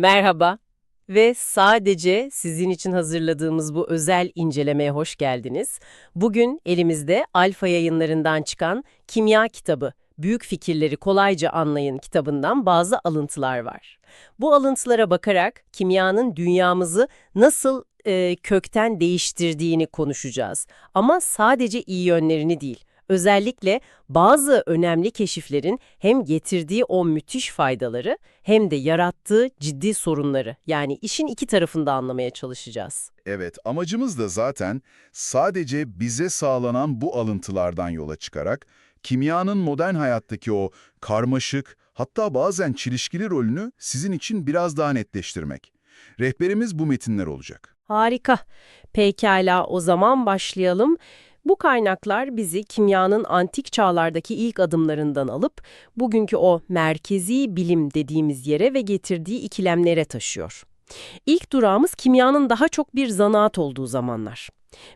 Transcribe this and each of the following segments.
Merhaba ve sadece sizin için hazırladığımız bu özel incelemeye hoş geldiniz. Bugün elimizde Alfa yayınlarından çıkan Kimya kitabı, Büyük Fikirleri Kolayca Anlayın kitabından bazı alıntılar var. Bu alıntılara bakarak kimyanın dünyamızı nasıl e, kökten değiştirdiğini konuşacağız. Ama sadece iyi yönlerini değil. Özellikle bazı önemli keşiflerin hem getirdiği o müthiş faydaları hem de yarattığı ciddi sorunları yani işin iki tarafını da anlamaya çalışacağız. Evet, amacımız da zaten sadece bize sağlanan bu alıntılardan yola çıkarak kimyanın modern hayattaki o karmaşık, hatta bazen çelişkili rolünü sizin için biraz daha netleştirmek. Rehberimiz bu metinler olacak. Harika. Pekala o zaman başlayalım. Bu kaynaklar bizi kimyanın antik çağlardaki ilk adımlarından alıp bugünkü o merkezi bilim dediğimiz yere ve getirdiği ikilemlere taşıyor. İlk durağımız kimyanın daha çok bir zanaat olduğu zamanlar.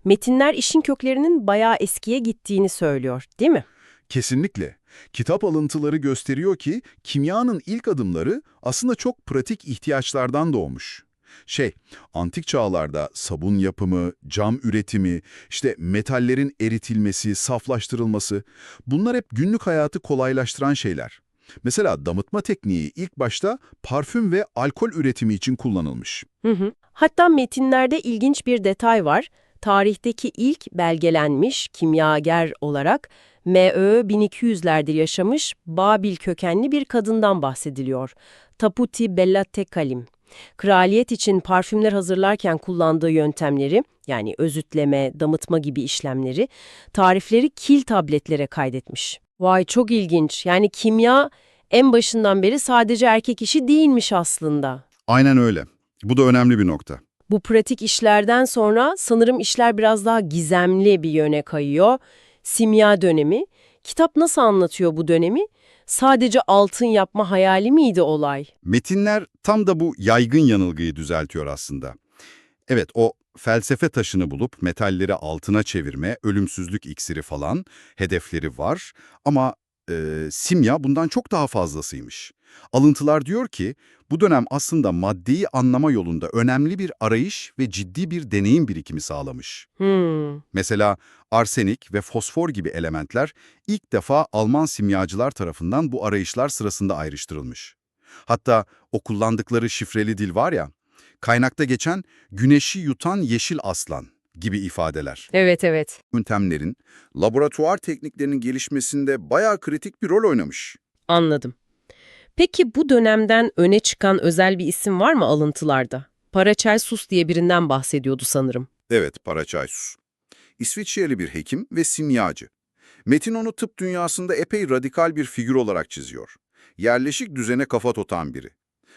Metinler işin köklerinin bayağı eskiye gittiğini söylüyor, değil mi? Kesinlikle. Kitap alıntıları gösteriyor ki kimyanın ilk adımları aslında çok pratik ihtiyaçlardan doğmuş. Şey, antik çağlarda sabun yapımı, cam üretimi, işte metallerin eritilmesi, saflaştırılması bunlar hep günlük hayatı kolaylaştıran şeyler. Mesela damıtma tekniği ilk başta parfüm ve alkol üretimi için kullanılmış. Hı hı. Hatta metinlerde ilginç bir detay var. Tarihteki ilk belgelenmiş kimyager olarak M.Ö. 1200'lerdir yaşamış Babil kökenli bir kadından bahsediliyor. Taputi Bellate Kalim. Kraliyet için parfümler hazırlarken kullandığı yöntemleri, yani özütleme, damıtma gibi işlemleri, tarifleri kil tabletlere kaydetmiş. Vay çok ilginç. Yani kimya en başından beri sadece erkek işi değilmiş aslında. Aynen öyle. Bu da önemli bir nokta. Bu pratik işlerden sonra sanırım işler biraz daha gizemli bir yöne kayıyor. Simya dönemi. Kitap nasıl anlatıyor bu dönemi? Sadece altın yapma hayali miydi olay? Metinler tam da bu yaygın yanılgıyı düzeltiyor aslında. Evet, o felsefe taşını bulup metalleri altına çevirme, ölümsüzlük iksiri falan hedefleri var ama e, simya bundan çok daha fazlasıymış. Alıntılar diyor ki, bu dönem aslında maddeyi anlama yolunda önemli bir arayış ve ciddi bir deneyim birikimi sağlamış. Hmm. Mesela arsenik ve fosfor gibi elementler ilk defa Alman simyacılar tarafından bu arayışlar sırasında ayrıştırılmış. Hatta o kullandıkları şifreli dil var ya, kaynakta geçen güneşi yutan yeşil aslan gibi ifadeler. Evet evet. Yöntemlerin, laboratuvar tekniklerinin gelişmesinde bayağı kritik bir rol oynamış. Anladım. Peki bu dönemden öne çıkan özel bir isim var mı alıntılarda? Paracelsus diye birinden bahsediyordu sanırım. Evet, Paracelsus. İsviçreli bir hekim ve simyacı. Metin onu tıp dünyasında epey radikal bir figür olarak çiziyor. Yerleşik düzene kafa tutan biri.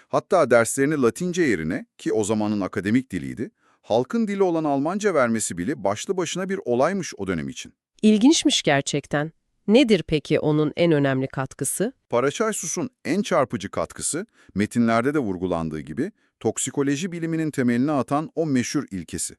Hatta derslerini Latince yerine, ki o zamanın akademik diliydi, halkın dili olan Almanca vermesi bile başlı başına bir olaymış o dönem için. İlginçmiş gerçekten. Nedir peki onun en önemli katkısı? Paracelsus'un en çarpıcı katkısı, metinlerde de vurgulandığı gibi, toksikoloji biliminin temelini atan o meşhur ilkesi.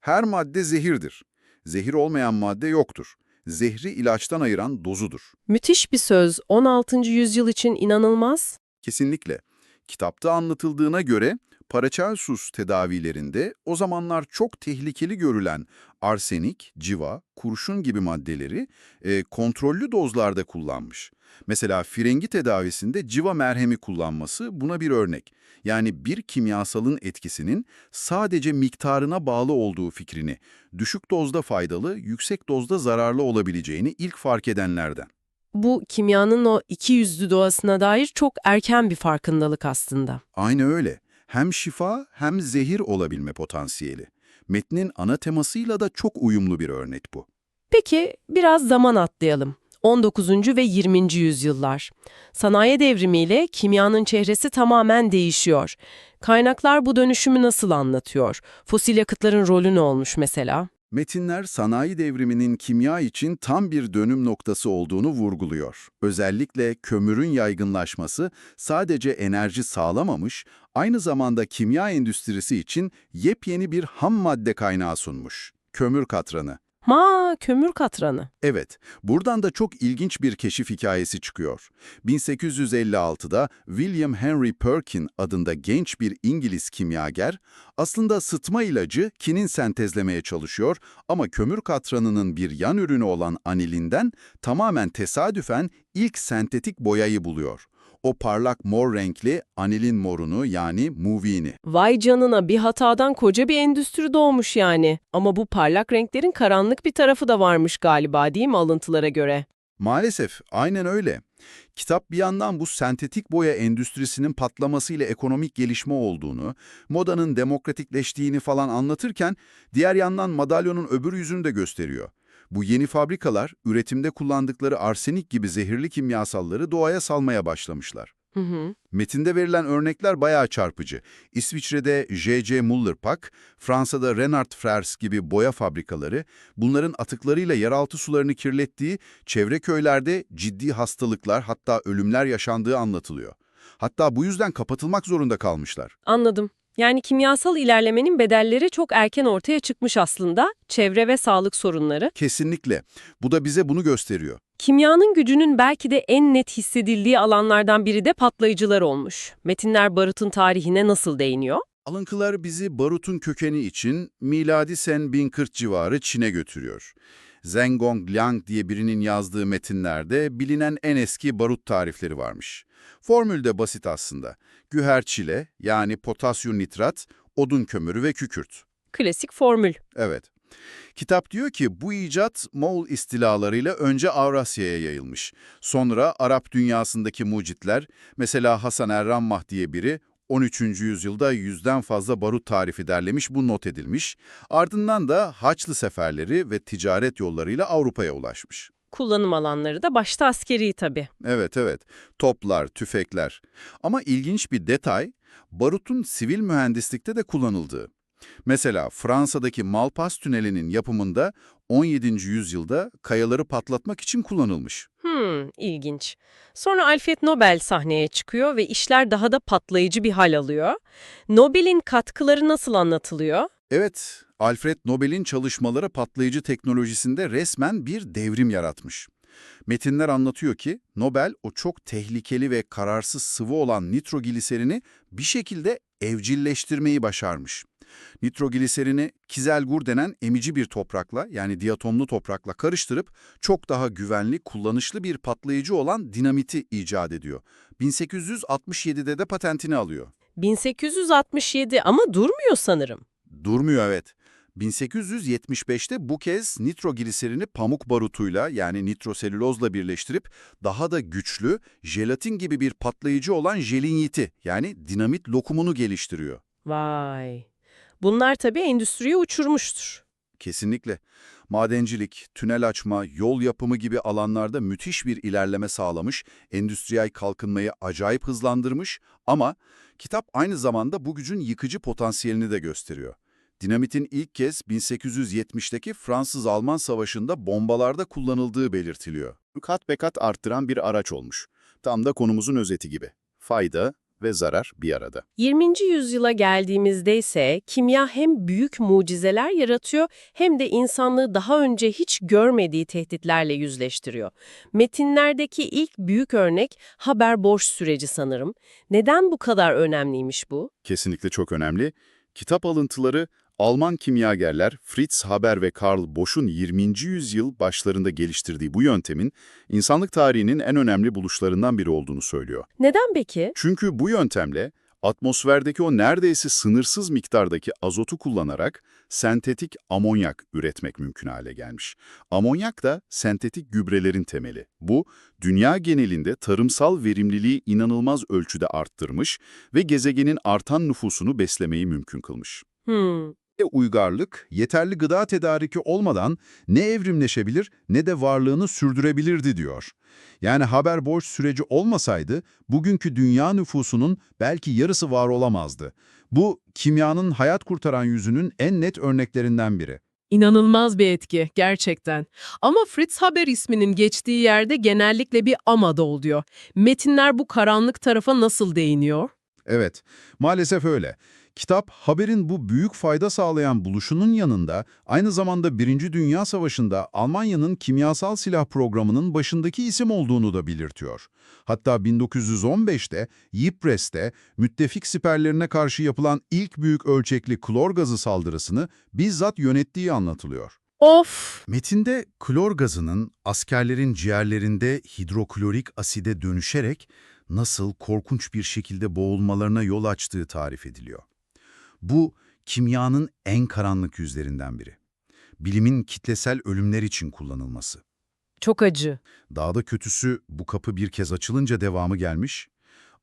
Her madde zehirdir. Zehir olmayan madde yoktur. Zehri ilaçtan ayıran dozudur. Müthiş bir söz. 16. yüzyıl için inanılmaz. Kesinlikle. Kitapta anlatıldığına göre Paracelsus tedavilerinde o zamanlar çok tehlikeli görülen arsenik, civa, kurşun gibi maddeleri e, kontrollü dozlarda kullanmış. Mesela frengi tedavisinde civa merhemi kullanması buna bir örnek. Yani bir kimyasalın etkisinin sadece miktarına bağlı olduğu fikrini, düşük dozda faydalı, yüksek dozda zararlı olabileceğini ilk fark edenlerden. Bu kimyanın o iki yüzlü doğasına dair çok erken bir farkındalık aslında. Aynı öyle. Hem şifa hem zehir olabilme potansiyeli. Metnin ana temasıyla da çok uyumlu bir örnek bu. Peki biraz zaman atlayalım. 19. ve 20. yüzyıllar. Sanayi devrimiyle kimyanın çehresi tamamen değişiyor. Kaynaklar bu dönüşümü nasıl anlatıyor? Fosil yakıtların rolü ne olmuş mesela? Metinler sanayi devriminin kimya için tam bir dönüm noktası olduğunu vurguluyor. Özellikle kömürün yaygınlaşması sadece enerji sağlamamış, aynı zamanda kimya endüstrisi için yepyeni bir ham madde kaynağı sunmuş. Kömür katranı. Ma, kömür katranı. Evet, buradan da çok ilginç bir keşif hikayesi çıkıyor. 1856'da William Henry Perkin adında genç bir İngiliz kimyager aslında sıtma ilacı kinin sentezlemeye çalışıyor ama kömür katranının bir yan ürünü olan anilinden tamamen tesadüfen ilk sentetik boyayı buluyor. O parlak mor renkli anilin morunu yani muvi'ni. Vay canına bir hatadan koca bir endüstri doğmuş yani. Ama bu parlak renklerin karanlık bir tarafı da varmış galiba değil mi alıntılara göre? Maalesef aynen öyle. Kitap bir yandan bu sentetik boya endüstrisinin patlamasıyla ekonomik gelişme olduğunu, modanın demokratikleştiğini falan anlatırken diğer yandan madalyonun öbür yüzünü de gösteriyor. Bu yeni fabrikalar üretimde kullandıkları arsenik gibi zehirli kimyasalları doğaya salmaya başlamışlar. Hı hı. Metinde verilen örnekler bayağı çarpıcı. İsviçre'de J.J. Muller-Pak, Fransa'da Renard Frères gibi boya fabrikaları, bunların atıklarıyla yeraltı sularını kirlettiği, çevre köylerde ciddi hastalıklar hatta ölümler yaşandığı anlatılıyor. Hatta bu yüzden kapatılmak zorunda kalmışlar. Anladım. Yani kimyasal ilerlemenin bedelleri çok erken ortaya çıkmış aslında. Çevre ve sağlık sorunları. Kesinlikle. Bu da bize bunu gösteriyor. Kimyanın gücünün belki de en net hissedildiği alanlardan biri de patlayıcılar olmuş. Metinler barutun tarihine nasıl değiniyor? Alıntılar bizi barutun kökeni için miladi sen 1040 civarı Çin'e götürüyor. Zhengong Liang diye birinin yazdığı metinlerde bilinen en eski barut tarifleri varmış. Formül de basit aslında. Güher çile yani potasyum nitrat, odun kömürü ve kükürt. Klasik formül. Evet. Kitap diyor ki bu icat Moğol istilalarıyla önce Avrasya'ya yayılmış. Sonra Arap dünyasındaki mucitler, mesela Hasan Errammah diye biri 13. yüzyılda yüzden fazla barut tarifi derlemiş, bu not edilmiş. Ardından da Haçlı seferleri ve ticaret yollarıyla Avrupa'ya ulaşmış. Kullanım alanları da başta askeri tabii. Evet evet, toplar, tüfekler. Ama ilginç bir detay, barutun sivil mühendislikte de kullanıldığı. Mesela Fransa'daki Malpas Tüneli'nin yapımında 17. yüzyılda kayaları patlatmak için kullanılmış. Hmm, ilginç. Sonra Alfred Nobel sahneye çıkıyor ve işler daha da patlayıcı bir hal alıyor. Nobel'in katkıları nasıl anlatılıyor? Evet, Alfred Nobel'in çalışmaları patlayıcı teknolojisinde resmen bir devrim yaratmış. Metinler anlatıyor ki Nobel o çok tehlikeli ve kararsız sıvı olan nitrogliserini bir şekilde evcilleştirmeyi başarmış. Nitrogliserini kizelgur denen emici bir toprakla yani diatomlu toprakla karıştırıp çok daha güvenli, kullanışlı bir patlayıcı olan dinamiti icat ediyor. 1867'de de patentini alıyor. 1867 ama durmuyor sanırım. Durmuyor evet. 1875'te bu kez nitrogliserini pamuk barutuyla yani nitroselülozla birleştirip daha da güçlü, jelatin gibi bir patlayıcı olan jelinyiti yani dinamit lokumunu geliştiriyor. Vay. Bunlar tabii endüstriye uçurmuştur. Kesinlikle. Madencilik, tünel açma, yol yapımı gibi alanlarda müthiş bir ilerleme sağlamış, endüstriyel kalkınmayı acayip hızlandırmış ama kitap aynı zamanda bu gücün yıkıcı potansiyelini de gösteriyor. Dinamitin ilk kez 1870'teki Fransız-Alman Savaşı'nda bombalarda kullanıldığı belirtiliyor. Kat be kat arttıran bir araç olmuş. Tam da konumuzun özeti gibi. Fayda ve zarar bir arada. 20. yüzyıla geldiğimizde ise kimya hem büyük mucizeler yaratıyor hem de insanlığı daha önce hiç görmediği tehditlerle yüzleştiriyor. Metinlerdeki ilk büyük örnek Haber-Bosch süreci sanırım. Neden bu kadar önemliymiş bu? Kesinlikle çok önemli. Kitap alıntıları Alman kimyagerler Fritz Haber ve Karl Bosch'un 20. yüzyıl başlarında geliştirdiği bu yöntemin insanlık tarihinin en önemli buluşlarından biri olduğunu söylüyor. Neden peki? Çünkü bu yöntemle atmosferdeki o neredeyse sınırsız miktardaki azotu kullanarak sentetik amonyak üretmek mümkün hale gelmiş. Amonyak da sentetik gübrelerin temeli. Bu, dünya genelinde tarımsal verimliliği inanılmaz ölçüde arttırmış ve gezegenin artan nüfusunu beslemeyi mümkün kılmış. Hmm, E, uygarlık, yeterli gıda tedariki olmadan ne evrimleşebilir ne de varlığını sürdürebilirdi diyor. Yani haber borç süreci olmasaydı bugünkü dünya nüfusunun belki yarısı var olamazdı. Bu kimyanın hayat kurtaran yüzünün en net örneklerinden biri. İnanılmaz bir etki gerçekten. Ama Fritz Haber isminin geçtiği yerde genellikle bir ama da oluyor. Metinler bu karanlık tarafa nasıl değiniyor? Evet, maalesef öyle. Kitap, haberin bu büyük fayda sağlayan buluşunun yanında aynı zamanda Birinci Dünya Savaşı'nda Almanya'nın kimyasal silah programının başındaki isim olduğunu da belirtiyor. Hatta 1915'te Ypres'te müttefik siperlerine karşı yapılan ilk büyük ölçekli klor gazı saldırısını bizzat yönettiği anlatılıyor. Of! Metinde klor gazının askerlerin ciğerlerinde hidroklorik aside dönüşerek nasıl korkunç bir şekilde boğulmalarına yol açtığı tarif ediliyor. Bu, kimyanın en karanlık yüzlerinden biri. Bilimin kitlesel ölümler için kullanılması. Çok acı. Daha da kötüsü bu kapı bir kez açılınca devamı gelmiş.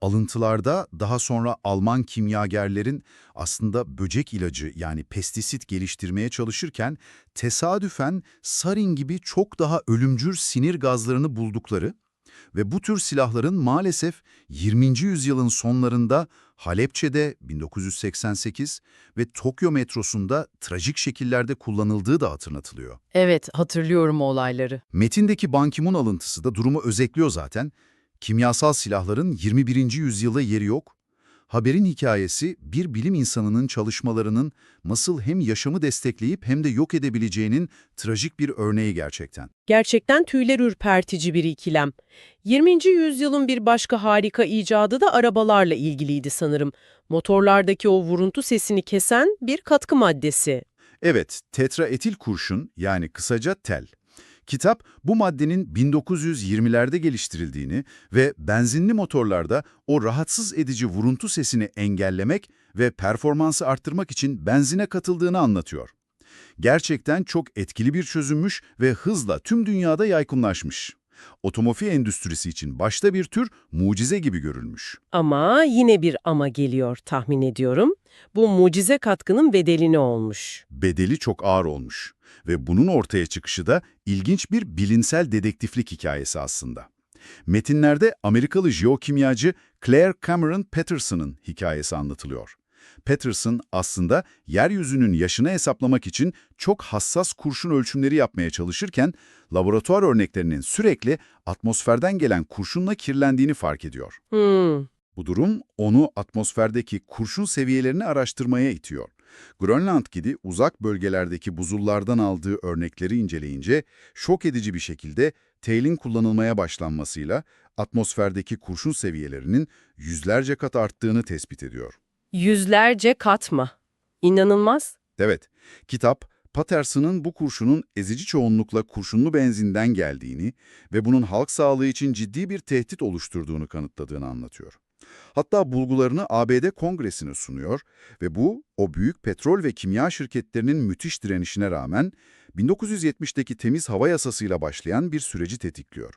Alıntılarda daha sonra Alman kimyagerlerin aslında böcek ilacı yani pestisit geliştirmeye çalışırken tesadüfen sarin gibi çok daha ölümcül sinir gazlarını buldukları ve bu tür silahların maalesef 20. yüzyılın sonlarında Halepçe'de 1988 ve Tokyo metrosunda trajik şekillerde kullanıldığı da hatırlatılıyor. Evet, hatırlıyorum o olayları. Metindeki Ban Ki-moon alıntısı da durumu özetliyor zaten. Kimyasal silahların 21. yüzyılda yeri yok. Haberin hikayesi bir bilim insanının çalışmalarının nasıl hem yaşamı destekleyip hem de yok edebileceğinin trajik bir örneği gerçekten. Gerçekten tüyler ürpertici bir ikilem. 20. yüzyılın bir başka harika icadı da arabalarla ilgiliydi sanırım. Motorlardaki o vuruntu sesini kesen bir katkı maddesi. Evet, tetraetil kurşun yani kısaca tel. Kitap bu maddenin 1920'lerde geliştirildiğini ve benzinli motorlarda o rahatsız edici vuruntu sesini engellemek ve performansı arttırmak için benzine katıldığını anlatıyor. Gerçekten çok etkili bir çözümmüş ve hızla tüm dünyada yaygınlaşmış. Otomobil endüstrisi için başta bir tür mucize gibi görülmüş. Ama yine bir ama geliyor tahmin ediyorum. Bu mucize katkının bedelini olmuş. bedeli çok ağır olmuş ve bunun ortaya çıkışı da ilginç bir bilinsel dedektiflik hikayesi aslında. Metinlerde Amerikalı jeokimyacı Claire Cameron Patterson'ın hikayesi anlatılıyor. Patterson aslında yeryüzünün yaşını hesaplamak için çok hassas kurşun ölçümleri yapmaya çalışırken laboratuvar örneklerinin sürekli atmosferden gelen kurşunla kirlendiğini fark ediyor. Hmm, Bu durum onu atmosferdeki kurşun seviyelerini araştırmaya itiyor. Grönland gibi uzak bölgelerdeki buzullardan aldığı örnekleri inceleyince şok edici bir şekilde teylin kullanılmaya başlanmasıyla atmosferdeki kurşun seviyelerinin yüzlerce kat arttığını tespit ediyor. Yüzlerce kat mı? İnanılmaz. Evet, kitap Patterson'ın bu kurşunun ezici çoğunlukla kurşunlu benzinden geldiğini ve bunun halk sağlığı için ciddi bir tehdit oluşturduğunu kanıtladığını anlatıyor. Hatta bulgularını ABD Kongresi'ne sunuyor ve bu, o büyük petrol ve kimya şirketlerinin müthiş direnişine rağmen 1970'teki temiz hava yasasıyla başlayan bir süreci tetikliyor.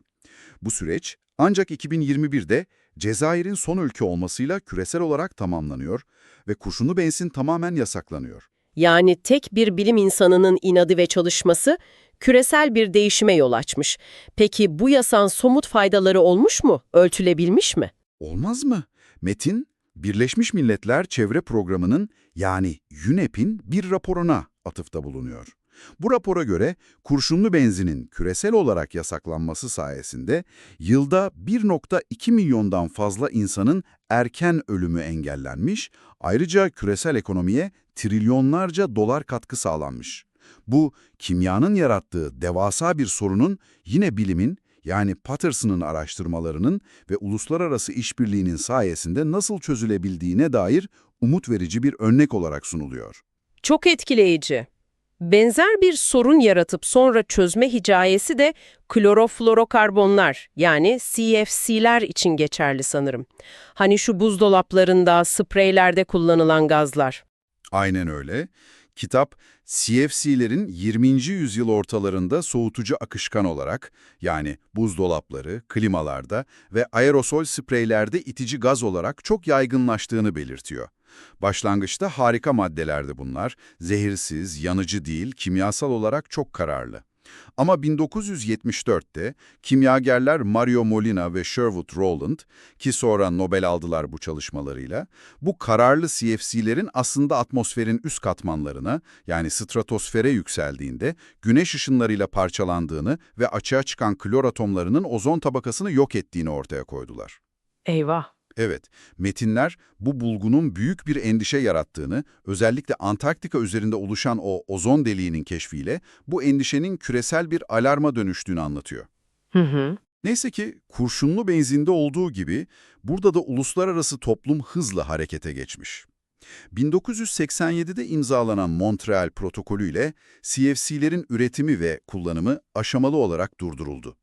Bu süreç ancak 2021'de Cezayir'in son ülke olmasıyla küresel olarak tamamlanıyor ve kurşunlu benzin tamamen yasaklanıyor. Yani tek bir bilim insanının inadı ve çalışması küresel bir değişime yol açmış. Peki bu yasan somut faydaları olmuş mu? Ölçülebilmiş mi? Olmaz mı? Metin, Birleşmiş Milletler Çevre Programı'nın yani UNEP'in bir raporuna atıfta bulunuyor. Bu rapora göre kurşunlu benzinin küresel olarak yasaklanması sayesinde yılda 1.2 milyondan fazla insanın erken ölümü engellenmiş, ayrıca küresel ekonomiye trilyonlarca dolar katkı sağlanmış. Bu, kimyanın yarattığı devasa bir sorunun yine bilimin, yani Patterson'ın araştırmalarının ve uluslararası işbirliğinin sayesinde nasıl çözülebildiğine dair umut verici bir örnek olarak sunuluyor. Çok etkileyici. Benzer bir sorun yaratıp sonra çözme hikayesi de kloroflorokarbonlar yani CFC'ler için geçerli sanırım. Hani şu buzdolaplarında, spreylerde kullanılan gazlar. Aynen öyle. Kitap, CFC'lerin 20. yüzyıl ortalarında soğutucu akışkan olarak, yani buzdolapları, klimalarda ve aerosol spreylerde itici gaz olarak çok yaygınlaştığını belirtiyor. Başlangıçta harika maddelerdi bunlar, zehirsiz, yanıcı değil, kimyasal olarak çok kararlı. Ama 1974'te kimyagerler Mario Molina ve Sherwood Rowland, ki sonra Nobel aldılar bu çalışmalarıyla, bu kararlı CFC'lerin aslında atmosferin üst katmanlarına, yani stratosfere yükseldiğinde, güneş ışınlarıyla parçalandığını ve açığa çıkan klor atomlarının ozon tabakasını yok ettiğini ortaya koydular. Eyvah. Evet, metinler bu bulgunun büyük bir endişe yarattığını, özellikle Antarktika üzerinde oluşan o ozon deliğinin keşfiyle bu endişenin küresel bir alarma dönüştüğünü anlatıyor. Hı hı. Neyse ki kurşunlu benzinde olduğu gibi burada da uluslararası toplum hızla harekete geçmiş. 1987'de imzalanan Montreal Protokolü ile CFC'lerin üretimi ve kullanımı aşamalı olarak durduruldu.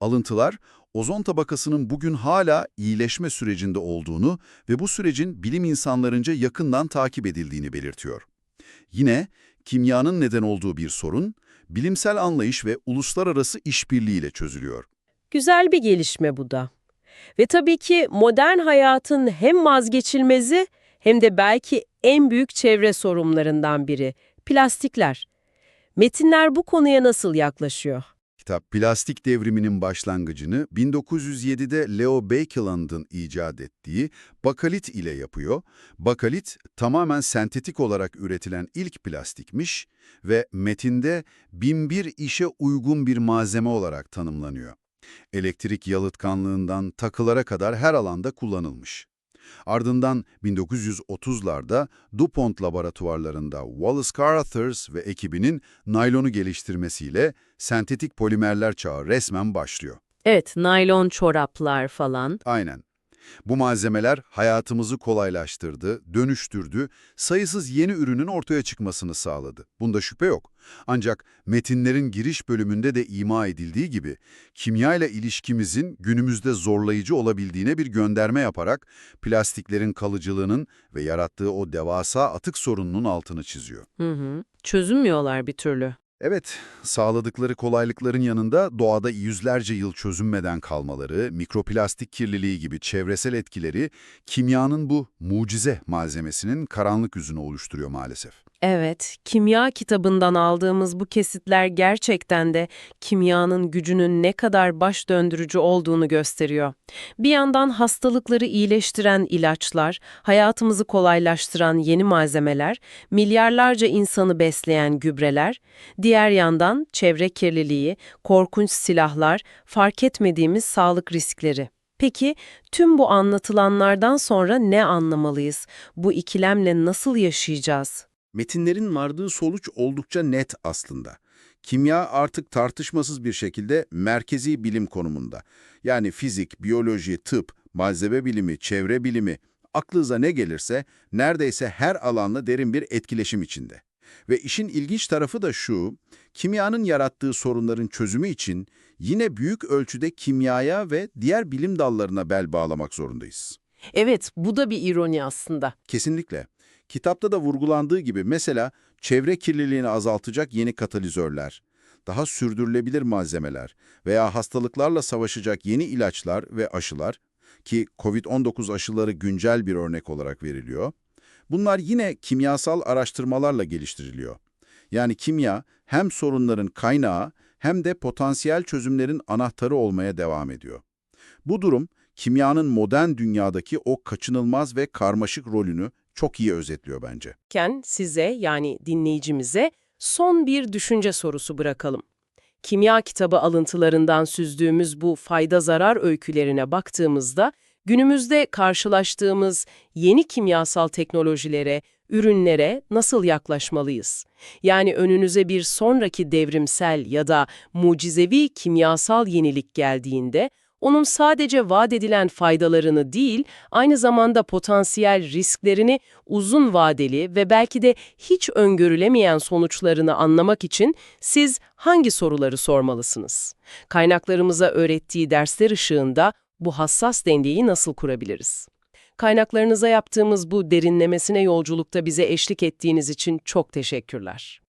Alıntılar, ozon tabakasının bugün hala iyileşme sürecinde olduğunu ve bu sürecin bilim insanlarınca yakından takip edildiğini belirtiyor. Yine kimyanın neden olduğu bir sorun, bilimsel anlayış ve uluslararası işbirliğiyle çözülüyor. Güzel bir gelişme bu da. Ve tabii ki modern hayatın hem vazgeçilmezi hem de belki en büyük çevre sorunlarından biri, plastikler. Metinler bu konuya nasıl yaklaşıyor? Kitap, plastik devriminin başlangıcını 1907'de Leo Baekeland'ın icat ettiği bakalit ile yapıyor. Bakalit, tamamen sentetik olarak üretilen ilk plastikmiş ve metinde binbir işe uygun bir malzeme olarak tanımlanıyor. Elektrik yalıtkanlığından takılara kadar her alanda kullanılmış. Ardından 1930'larda DuPont laboratuvarlarında Wallace Carothers ve ekibinin naylonu geliştirmesiyle sentetik polimerler çağı resmen başlıyor. Evet, naylon çoraplar falan. Aynen. Bu malzemeler hayatımızı kolaylaştırdı, dönüştürdü, sayısız yeni ürünün ortaya çıkmasını sağladı. Bunda şüphe yok. Ancak metinlerin giriş bölümünde de ima edildiği gibi kimya ile ilişkimizin günümüzde zorlayıcı olabildiğine bir gönderme yaparak plastiklerin kalıcılığının ve yarattığı o devasa atık sorununun altını çiziyor. Hı hı. Çözünmüyorlar bir türlü. Evet, sağladıkları kolaylıkların yanında doğada yüzlerce yıl çözünmeden kalmaları, mikroplastik kirliliği gibi çevresel etkileri kimyanın bu mucize malzemesinin karanlık yüzünü oluşturuyor maalesef. Evet, kimya kitabından aldığımız bu kesitler gerçekten de kimyanın gücünün ne kadar baş döndürücü olduğunu gösteriyor. Bir yandan hastalıkları iyileştiren ilaçlar, hayatımızı kolaylaştıran yeni malzemeler, milyarlarca insanı besleyen gübreler, diğer yandan çevre kirliliği, korkunç silahlar, fark etmediğimiz sağlık riskleri. Peki tüm bu anlatılanlardan sonra ne anlamalıyız? Bu ikilemle nasıl yaşayacağız? Metinlerin vardığı sonuç oldukça net aslında. Kimya artık tartışmasız bir şekilde merkezi bilim konumunda. Yani fizik, biyoloji, tıp, malzeme bilimi, çevre bilimi, aklınıza ne gelirse neredeyse her alanla derin bir etkileşim içinde. Ve işin ilginç tarafı da şu, kimyanın yarattığı sorunların çözümü için yine büyük ölçüde kimyaya ve diğer bilim dallarına bel bağlamak zorundayız. Evet, bu da bir ironi aslında. Kesinlikle. Kitapta da vurgulandığı gibi mesela çevre kirliliğini azaltacak yeni katalizörler, daha sürdürülebilir malzemeler veya hastalıklarla savaşacak yeni ilaçlar ve aşılar ki COVID-19 aşıları güncel bir örnek olarak veriliyor. Bunlar yine kimyasal araştırmalarla geliştiriliyor. Yani kimya hem sorunların kaynağı hem de potansiyel çözümlerin anahtarı olmaya devam ediyor. Bu durum kimyanın modern dünyadaki o kaçınılmaz ve karmaşık rolünü çok iyi özetliyor bence. Ken size yani dinleyicimize son bir düşünce sorusu bırakalım. Kimya kitabı alıntılarından süzdüğümüz bu fayda-zarar öykülerine baktığımızda günümüzde karşılaştığımız yeni kimyasal teknolojilere, ürünlere nasıl yaklaşmalıyız? Yani önünüze bir sonraki devrimsel ya da mucizevi kimyasal yenilik geldiğinde onun sadece vaat edilen faydalarını değil, aynı zamanda potansiyel risklerini uzun vadeli ve belki de hiç öngörülemeyen sonuçlarını anlamak için siz hangi soruları sormalısınız? Kaynaklarımıza öğrettiği dersler ışığında bu hassas dengeyi nasıl kurabiliriz? Kaynaklarınıza yaptığımız bu derinlemesine yolculukta bize eşlik ettiğiniz için çok teşekkürler.